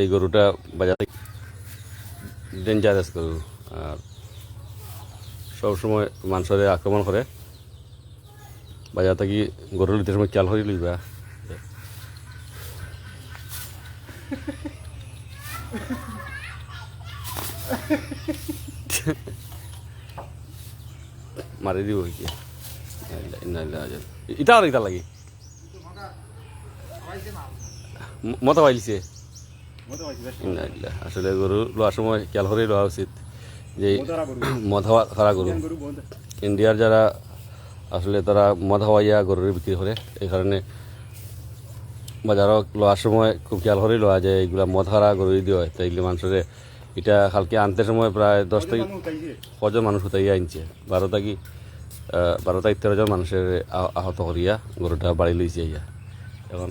এই গরুটা বাজারে ডেঞ্জারাস গরু। আর সবসময় মানুষের আক্রমণ করে। বাজার থাকি গরু লিতে সময় খেয়াল করে লইবা। মারি দিব ইটা ইটা লাগি। মতো ইন্নালিল্লাহ। আসলে গরু লোয়ার সময় খেয়াল করে লওয়া উচিত যে মদ হাওয়া খারা গরু। ইন্ডিয়ার যারা আসলে তারা মদ হাওয়াইয়া গরুর বিক্রি করে, এই কারণে বাজারত লোয়ার সময় খুব খেয়াল করে লওয়া যায়, এইগুলা মদ হারা গরু দিয়ে হয় তাই মানুষের এটা কালকে আনতে সময় প্রায় দশ থেকে কজন মানুষ হতাইয়া আনছে। বারো থাকি বারো থেকে তেরো জন মানুষের আহ- আহত করিয়া গরুটা বাড়ি লইছে ইয়া এখন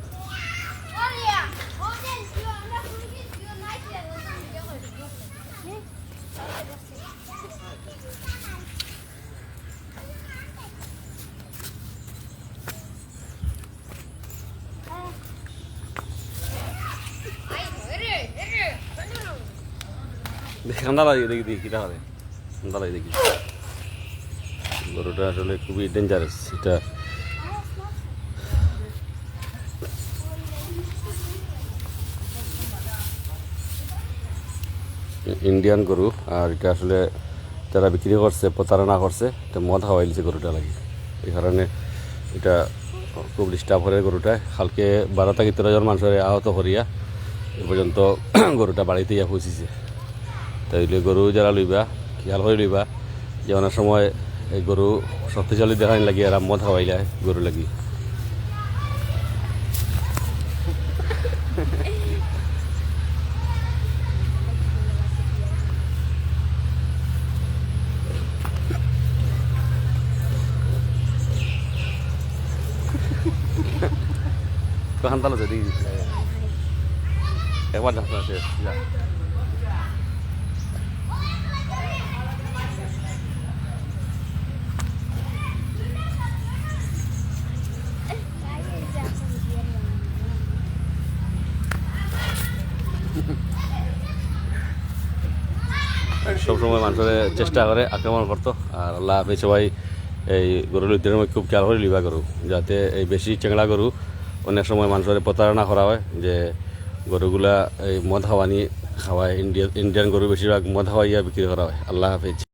দেখি লাগে দেখি দেখি কীটা হবে দেখি। গরুটা আসলে খুবই ডেঞ্জারাস এটা ইন্ডিয়ান গরু, আর এটা আসলে যারা বিক্রি করছে, প্রতারণা করছে, এটা মদ হাওয়াইছে গরুটা লাগে। এই কারণে এটা খুব ডিস্টার্ব করে গরুটা। কালকে বারো থেকে তেরো জন মানুষের আহত করিয়া এ পর্যন্ত গরুটা বাড়িতে ইয়া পৌঁছিছে। তাইলে গরু যারা লইবা, খেয়াল করে লইবা যে অনেক সময় এই গরু শক্তিশালী দেখানি লাগি আর মদ হাওয়াইলে গরু লাগি Kohan talo jadi. Ekwan dah selesai. Ya. সবসময় মানুষের চেষ্টা করে আক্রমণ করতো। আর আল্লাহ হাফেজ সবাই এই গরুর লিদের মধ্যে খুব খেয়াল করে লিবা গরু, যাতে এই বেশি চেংড়া গরু অনেক সময় মানুষের প্রতারণা করা হয় যে গরুগুলা এই মদ হাওয়ানি খাওয়ায়। ইন্ডিয়ান ইন্ডিয়ান গরু বেশিরভাগ মদ হাওয়াইয়া বিক্রি করা হয়। আল্লাহ হাফেজ।